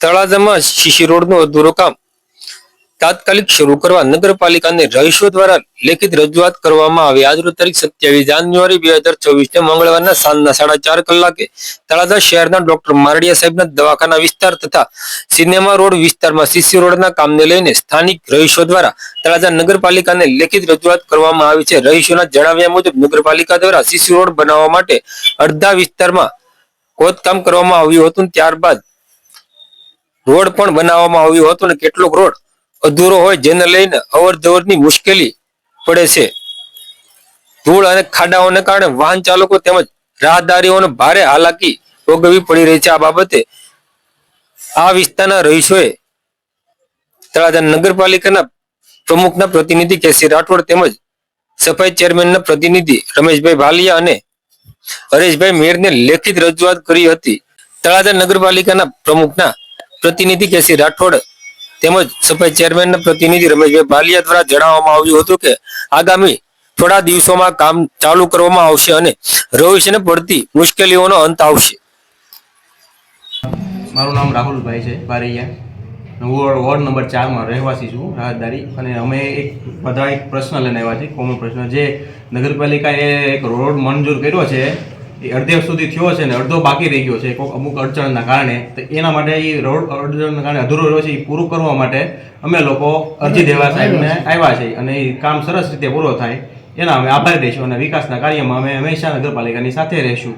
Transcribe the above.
તળાજામાં શીશી રોડનું અધૂરું કામ તાત્કાલિક શરૂ કરવા નગરપાલિકાને રહીશો દ્વારા લેખિત રજૂઆત કરવામાં આવી. આજરોજ તારીખ સત્યાવીસ જાન્યુઆરી બે હજાર ચોવીસ ને મંગળવારના સાંજના સાડા ચાર કલાકે તળાજા શહેરના ડોક્ટર મારડિયા સાહેબના દવાખાના વિસ્તાર તથા સિનેમા રોડ વિસ્તારમાં સીસી રોડના કામને લઈને સ્થાનિક રહીશો દ્વારા તળાજા નગરપાલિકાને લેખિત રજૂઆત કરવામાં આવી છે. રહીશોના જણાવ્યા મુજબ નગરપાલિકા દ્વારા સીસી રોડ બનાવવા માટે અડધા વિસ્તારમાં ખોદકામ કરવામાં આવ્યું હતું. ત્યારબાદ રોડ પણ બનાવવામાં આવ્યો હતો અને કેટલોક રોડ અધૂરો હોય જેને લઈને અવર જવરની મુશ્કેલી પડે છે. ધૂળ અને ખાડાઓને કારણે વાહન ચાલકો તેમજ રાહદારીઓને ભારે હાલાકી ભોગવવી પડી રહી છે. આ બાબતે આ વિસ્તારના રહીશોએ તળાજા નગરપાલિકાના પ્રમુખના પ્રતિનિધિ કેસી રાઠોડ તેમજ સફાઈ ચેરમેનના પ્રતિનિધિ રમેશભાઈ ભાલિયા અને હરેશભાઈ મેરને લેખિત રજૂઆત કરી હતી. તળાજા નગરપાલિકાના પ્રમુખના પ્રતિનિધિ કેસી રાઠોડ તેમજ સફાઈ ચેરમેનના પ્રતિનિધિ રમેશભાઈ બાલિયા દ્વારા જણાવવામાં આવ્યું હતું કે આગામી થોડા દિવસોમાં કામ ચાલુ કરવામાં આવશે અને રવિશને પડતી મુશ્કેલીઓનો અંત આવશે. મારું નામ રાહુલભાઈ છે, બારૈયા. હું વોર્ડ નંબર ચારમાં રહેવાસી છું, રાહતદારી. અને અમે એક બધા એક પ્રશ્ન લઈને આવ્યા છે કોમન પ્રશ્ન. જે નગરપાલિકાએ એક રોડ મંજૂર કર્યો છે એ અડધે સુધી થયો છે ને અડધો બાકી રહી ગયો છે, કોઈક અમુક અડચણના કારણે. તો એના માટે એ રોડ અડચણના કારણે અધૂરો રહ્યો છે, એ પૂરું કરવા માટે અમે લોકો અરજી દેવા સાહેબને આવ્યા છે અને એ કામ સરસ રીતે પૂરો થાય. એના અમે આભારી રહીશું અને વિકાસના કાર્યમાં અમે હંમેશા નગરપાલિકાની સાથે રહીશું.